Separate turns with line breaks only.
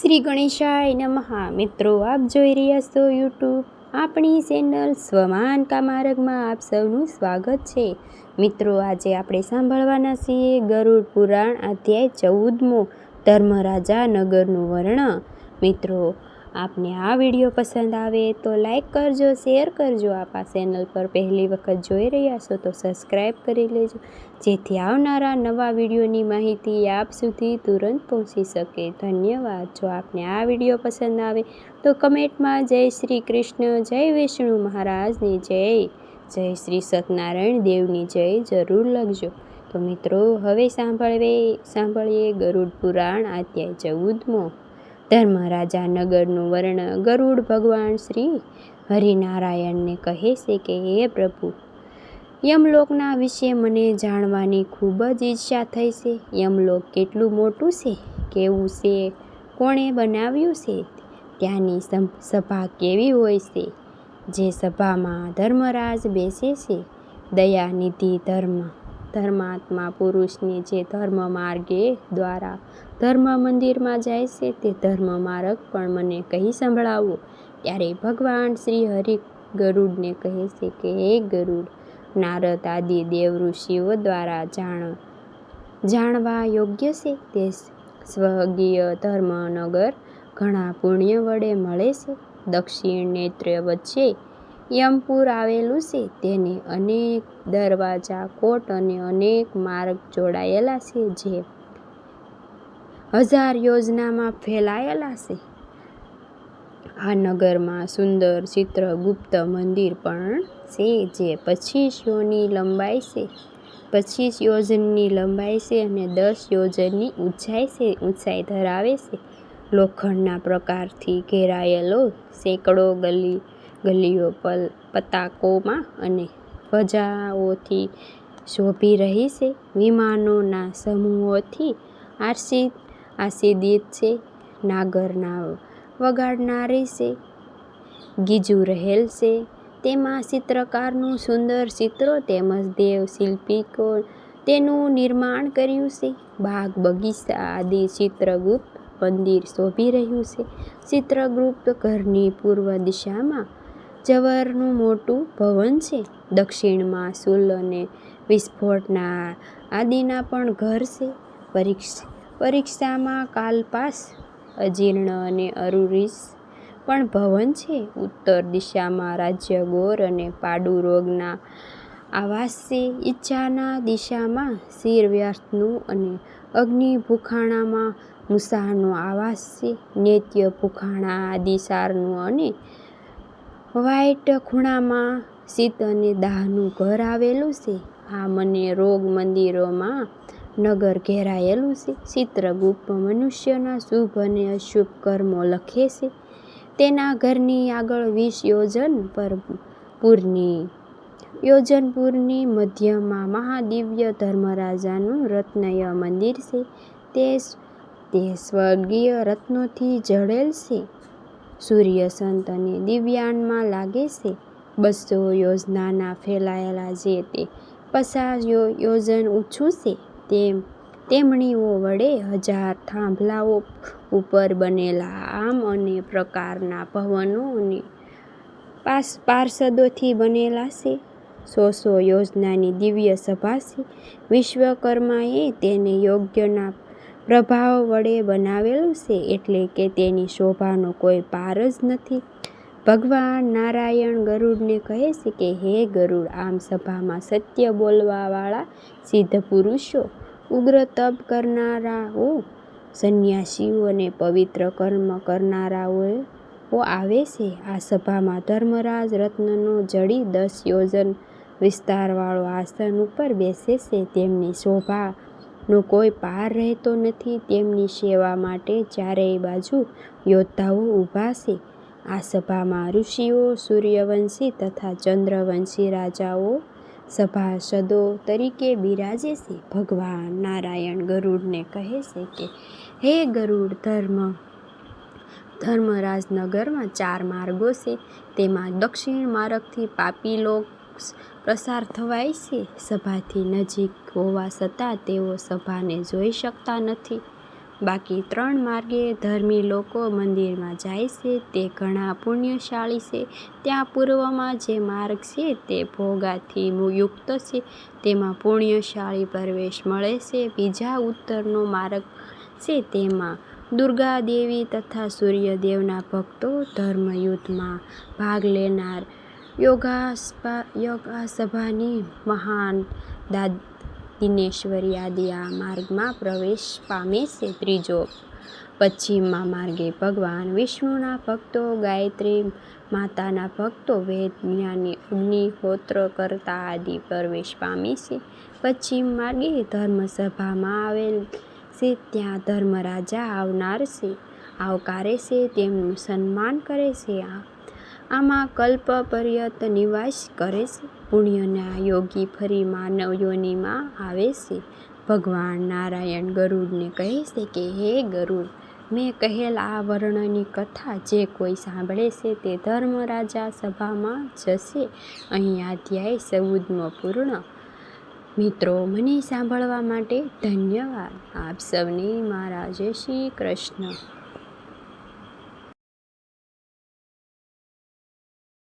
શ્રી ગણેશાય નમઃ. મિત્રો, આપ જોઈ રહ્યા છો યુટ્યુબ આપણી ચેનલ સ્વમાન કામારગમાં આપ સૌનું સ્વાગત છે. મિત્રો, આજે આપણે સાંભળવાના છીએ ગરુડ પુરાણ અધ્યાય ચૌદમો ધર્મરાજા નગરનું વર્ણન. મિત્રો આપને આ વીડિયો પસંદ આવે તો લાઈક કરજો, શેર કરજો. આપ આ ચેનલ પર પહેલી વખત જોઈ રહ્યા છો તો સબસ્ક્રાઈબ કરી લેજો. જેથી આવનારા નવા વિડીયોની માહિતી આપ સુધી તુરંત પહોંચી શકે. ધન્યવાદ. જો આપને આ વીડિયો પસંદ આવે તો કમેન્ટમાં જય શ્રી કૃષ્ણ, જય વિષ્ણુ મહારાજની જય જય શ્રી સત્યનારાયણ દેવની જય જરૂર લખજો. તો મિત્રો, હવે સાંભળવે, સાંભળીએ ગરુડ પુરાણ અધ્યાય ચૌદમો. ધર્મરાજા નગરનું વર્ણન ગરુડ ભગવાન શ્રી હરિનારાયણને કહે છે કે, હે પ્રભુ, યમલોકના વિશે મને જાણવાની ખૂબ જ ઈચ્છા થઈ છે. યમલોક કેટલું મોટું છે, કેવું છે, કોણે બનાવ્યું છે, ત્યાંની સભા કેવી હોય છે? જે સભામાં ધર્મરાજ બેસે છે, દયાનિધિ ધર્મ ધર્માત્મા પુરુષને જે ધર્મ માર્ગે દ્વારા ધર્મ મંદિરમાં જાય છે, તે ધર્મ માર્ગ પણ મને કહી સંભળાવો. ત્યારે ભગવાન શ્રી હરિ ગરુડને કહે છે કે, હે ગરુડ, નારદ આદિ દેવ ઋષિઓ દ્વારા જાણ, જાણવા યોગ્ય છે? તે સ્વર્ગીય ધર્મનગર ઘણા પુણ્ય વડે મળે છે. દક્ષિણ નેત્ર વચ્ચે યમપુર આવેલું છે. તેને અનેક દરવાજા, કોટ અને અનેક માર્ગ જોડાયેલા છે જે હજાર યોજનામાં ફેલાયેલા છે. આ નગરમાં સુંદર ચિત્રગુપ્ત મંદિર પણ છે જે પચીસ યોની લંબાઈ છે. પચીસ યોજનની લંબાઈ છે અને દસ યોજનની ઊંચાઈ છે, ઊંચાઈ ધરાવે છે. લોખંડના પ્રકારથી ઘેરાયેલો સેંકડો ગલી ગલીઓ પલ પતાકોમાં અને ધ્વજાઓથી શોભી રહી છે. વિમાનોના સમૂહોથી આશિત આશીદિત છે. નાગરના વગાડનારી છે. ગીજુ રહેલ છે. તેમાં ચિત્રકારનું સુંદર ચિત્રો તેમજ દેવ શિલ્પિકો તેનું નિર્માણ કર્યું છે. બાગ બગીચા આદિ ચિત્રગુપ્ત મંદિર શોભી રહ્યું છે. ચિત્રગુપ્ત ઘરની પૂર્વ દિશામાં જવરનું મોટું ભવન છે. દક્ષિણમાં સુલ અને વિસ્ફોટના આદિના પણ ઘર છે. પરીક્ષા, પરીક્ષામાં કાલપાસ, અજીર્ણ અને અરુરીસ પણ ભવન છે. ઉત્તર દિશામાં રાજ્ય ગોર અને પાડુ રોગના આવાસ છે. ઈચ્છાના દિશામાં શિર વ્યર્થનું અને અગ્નિ ભૂખાણામાં મુસાનો આવાસ છે. નેત્ય ભૂખાણા આદિસારનું અને વાઈટ ખૂણામાં શીત અને દાહનું ઘર આવેલું છે. આ મને રોગ મંદિરોમાં નગર ઘેરાયેલું છે. ચિત્રગુપ્ત મનુષ્યના શુભ અને અશુભ કર્મો લખે છે. તેના ઘરની આગળ વીસ યોજન પર પૂરની યોજનપુરની મધ્યમાં મહાદિવ્ય ધર્મરાજાનું રત્નય મંદિર છે. તે તે સ્વર્ગીય રત્નોથી જડેલ છે. સૂર્ય, સંત અને દિવ્યાનમાં લાગે છે. બસો યોજનાના ફેલાયેલા જે તે પચાસ યોજન ઊંચું છે, તેમ તેમણીઓ વડે હજાર થાંભલાઓ ઉપર બનેલા આમ અને પ્રકારના ભવનો અને પાસ પાર્ષદોથી બનેલા છે. સો સો યોજનાની દિવ્ય સભા છે. વિશ્વકર્માએ તેને યોગ્યના પ્રભાવ વડે બનાવેલું છે એટલે કે તેની શોભાનો કોઈ પાર જ નથી. ભગવાન નારાયણ ગરુડને કહે છે કે, હે ગરુડ, આમ સભામાં સત્ય બોલવાવાળા સિદ્ધ પુરુષો, ઉગ્ર તપ કરનારાઓ સંન્યાસીઓ અને પવિત્ર કર્મ કરનારાઓ આવે છે. આ સભામાં ધર્મરાજ રત્નનો જડી દસ યોજન વિસ્તારવાળો આસન ઉપર બેસે છે. તેમની શોભાનો કોઈ પાર રહેતો નથી તેમની સેવા માટે ચારેય બાજુ યોદ્ધાઓ ઊભા છે. આ સભામાં ઋષિઓ, સૂર્યવંશી તથા ચંદ્રવંશી રાજાઓ, સભાસદો તરીકે બિરાજે છે. ભગવાન નારાયણ ગરુડને કહે છે કે, હે ગરુડ ધર્મ, ધર્મરાજનગરમાં ચાર માર્ગો છે. તેમાં દક્ષિણ માર્ગથી પાપી લોક પ્રસાર થવાય છે. સભાથી નજીક હોવા છતાં તેઓ સભાને જોઈ શકતા નથી. બાકી ત્રણ માર્ગે ધર્મી લોકો મંદિરમાં જાય છે. તે ઘણા પુણ્યશાળી છે. ત્યાં પૂર્વમાં જે માર્ગ છે તે ભોગાથી યુક્ત છે. તેમાં પુણ્યશાળી પ્રવેશ મળે છે. બીજા ઉત્તરનો માર્ગ છે તેમાં દુર્ગા દેવી તથા સૂર્યદેવના ભક્તો ધર્મયુદ્ધમાં ભાગ લેનાર યોગાસ્પા યોગાસભાની મહાન દાદ દિનેશ્વરી આદિ આ માર્ગમાં પ્રવેશ પામે છે ત્રીજો પશ્ચિમમાં માર્ગે ભગવાન વિષ્ણુના ભક્તો ગાયત્રી માતાના ભક્તો વેદ જ્ઞાની અગ્નિહોત્ર કરતા આદિ પ્રવેશ પામે છે પશ્ચિમ માર્ગે ધર્મસભામાં આવેલ છે ત્યાં ધર્મરાજા આવનાર છે આવકારે છે તેમનું સન્માન કરે છે આમાં કલ્પ પર્યત નિવાસ કરે છે. પુણ્યના યોગી ફરી માનવ યોનિમાં આવે છે. ભગવાન નારાયણ ગરુડને કહે છે કે, હે ગરુડ, મેં કહેલ આ વર્ણની કથા જે કોઈ સાંભળે છે તે ધર્મરાજા સભામાં જશે. અહીં અધ્યાય સૌદ્મપૂર્ણ પૂર્ણ. મિત્રો, મને સાંભળવા માટે ધન્યવાદ. આપ સૌને મારા જય શ્રી કૃષ્ણ.